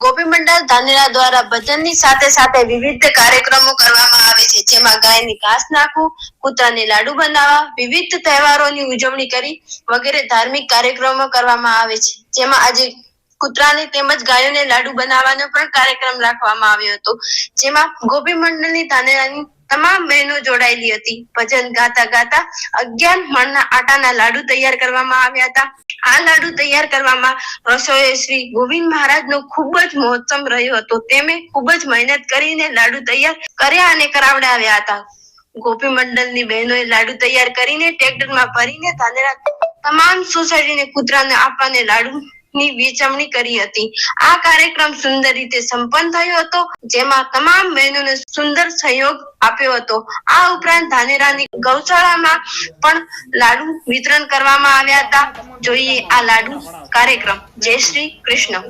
ગોપી મંડળ ધાનેરા દ્વારા ભજનની સાથે સાથે વિવિધ કાર્યક્રમો કરવામાં આવે છે. જેમાં ગાયને ઘાસ નાખવું, કૂતરાને લાડુ બનાવવા, વિવિધ તહેવારોની ઉજવણી કરી વગેરે ધાર્મિક કાર્યક્રમો કરવામાં આવે છે. જેમાં આજે કૂતરાને તેમજ ગાયોને લાડુ બનાવવાનો પણ કાર્યક્રમ રાખવામાં આવ્યો હતો. જેમાં ગોપી મંડળની ધાનેરાની તમામ બહેનો જોડાયેલી હતી. ભજન ગાતા ગાતા અગિયાર મણના આટાના લાડુ તૈયાર કરવામાં આવ્યા હતા. આ લાડુ તૈયાર કરવામાં રસોઈ શ્રી ગોવિંદ મહારાજનો ખૂબ જ મહોત્સવ રહ્યો હતો. તેમે ખૂબ જ મહેનત કરીને લાડુ તૈયાર કર્યા અને કરાવડાવ્યા હતા. ગોપી મંડળની બહેનોએ લાડુ તૈયાર કરીને ટ્રેક્ટરમાં ભરીને ધાનેરા તમામ સોસાયટીને કૂતરાને આપવાને લાડુ ની વેચવણી કરી હતી. આ કાર્યક્રમ સુંદર રીતે સંપન્ન થયો હતો, જેમાં તમામ બહેનોને સુંદર સહયોગ આપ્યો હતો. આ ઉપરાંત ધાનેરાની ગૌશાળામાં પણ લાડુ વિતરણ કરવામાં આવ્યા હતા. જોઈએ આ લાડુ કાર્યક્રમ. જય શ્રી કૃષ્ણ.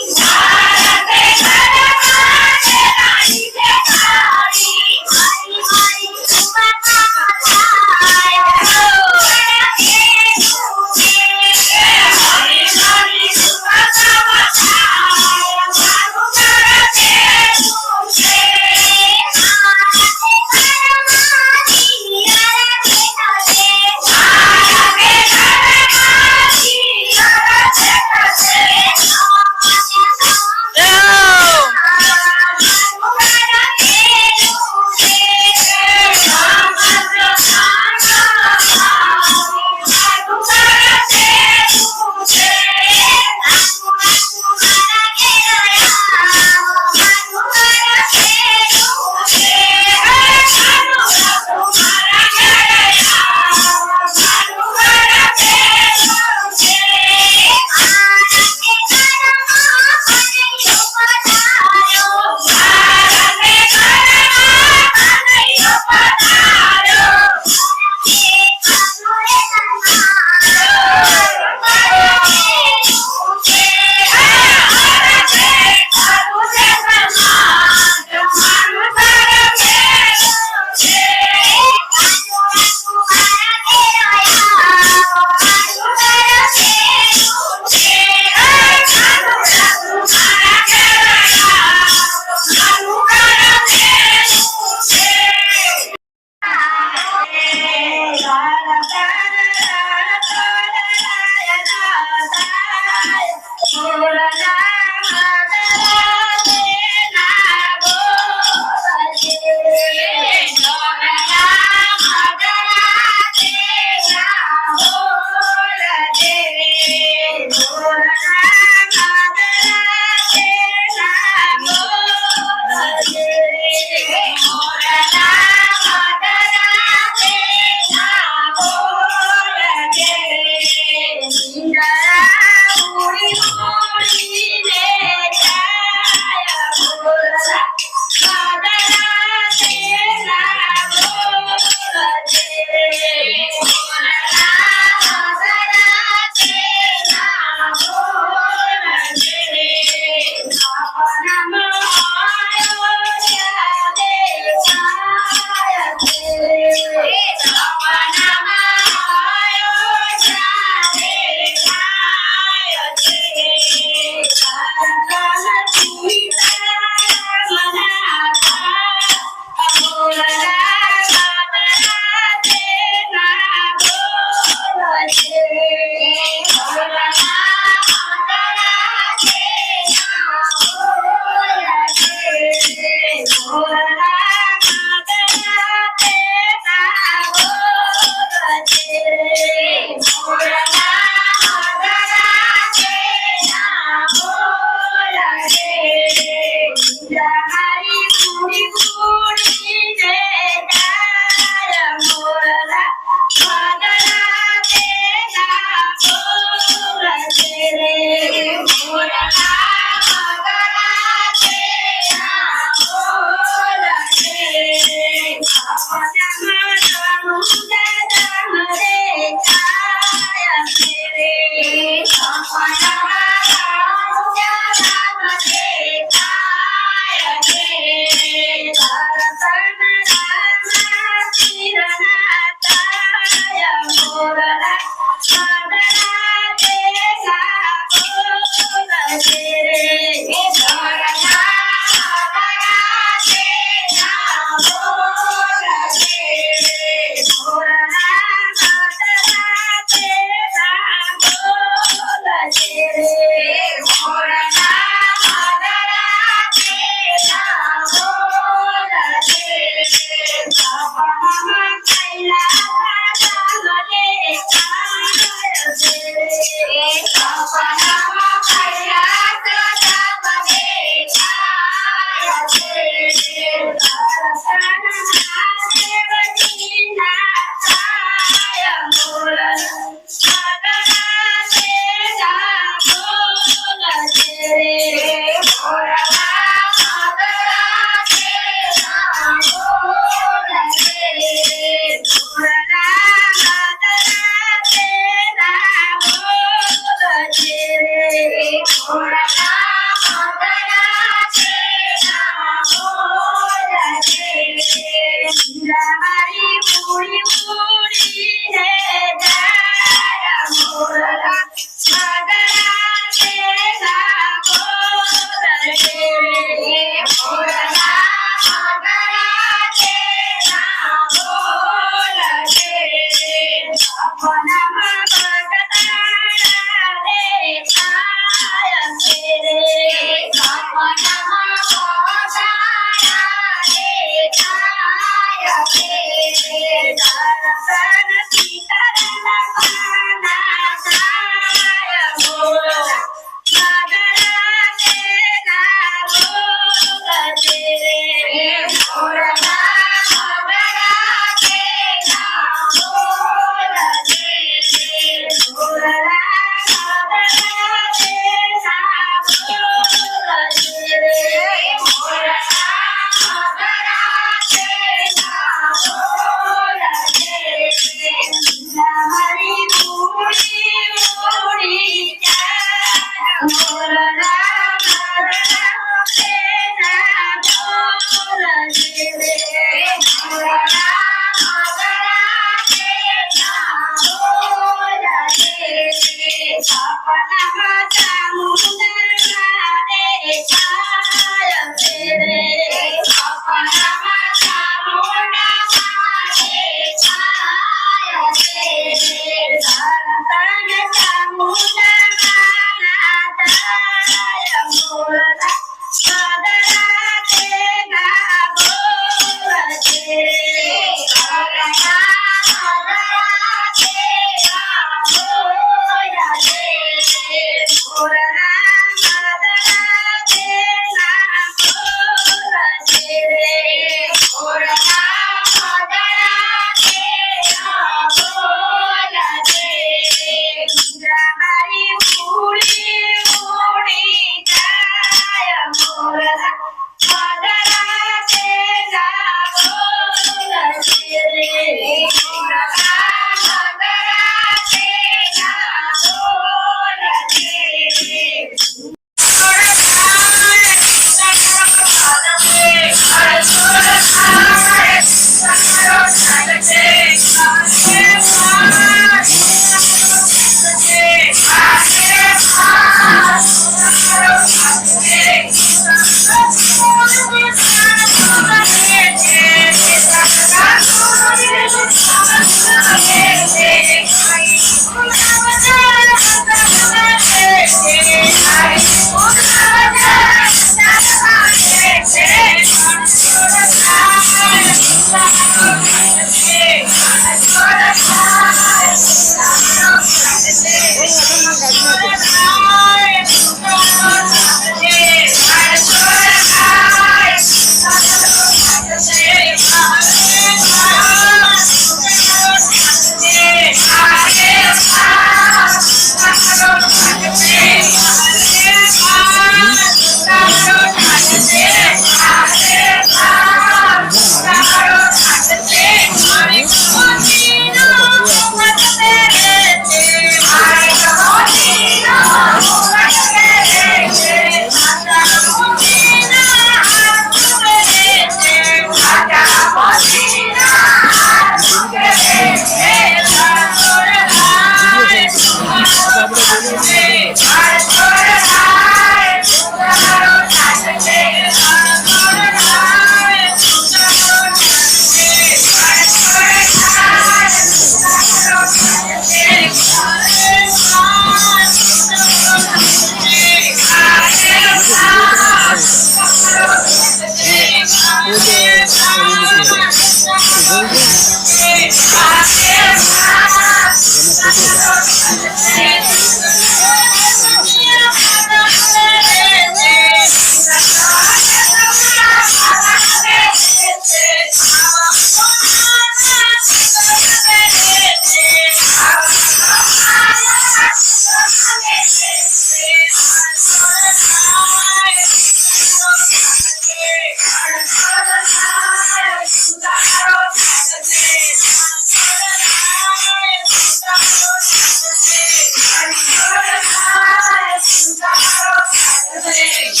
Hey.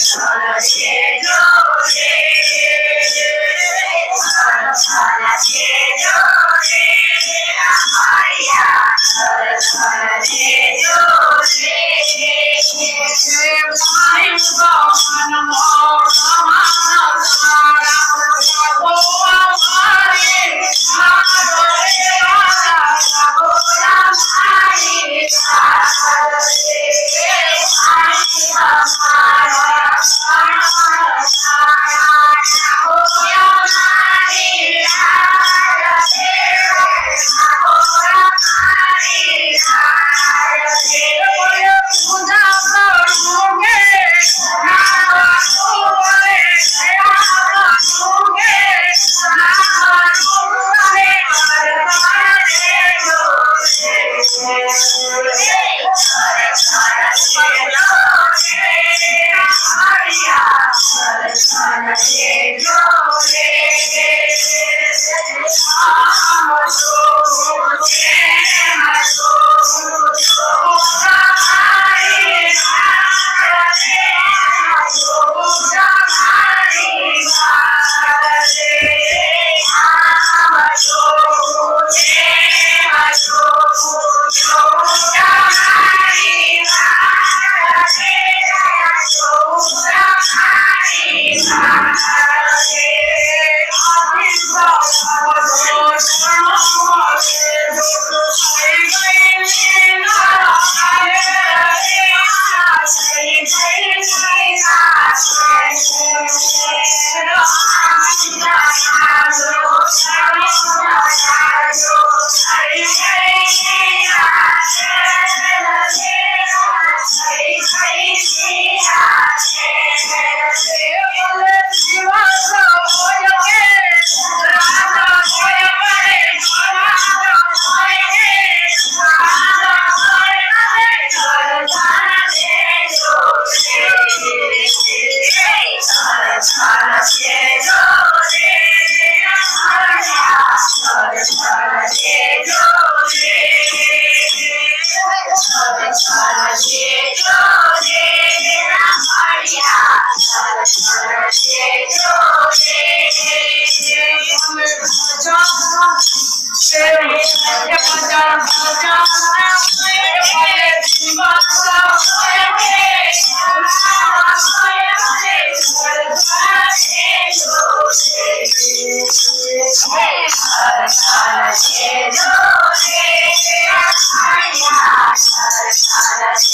Yes. આવા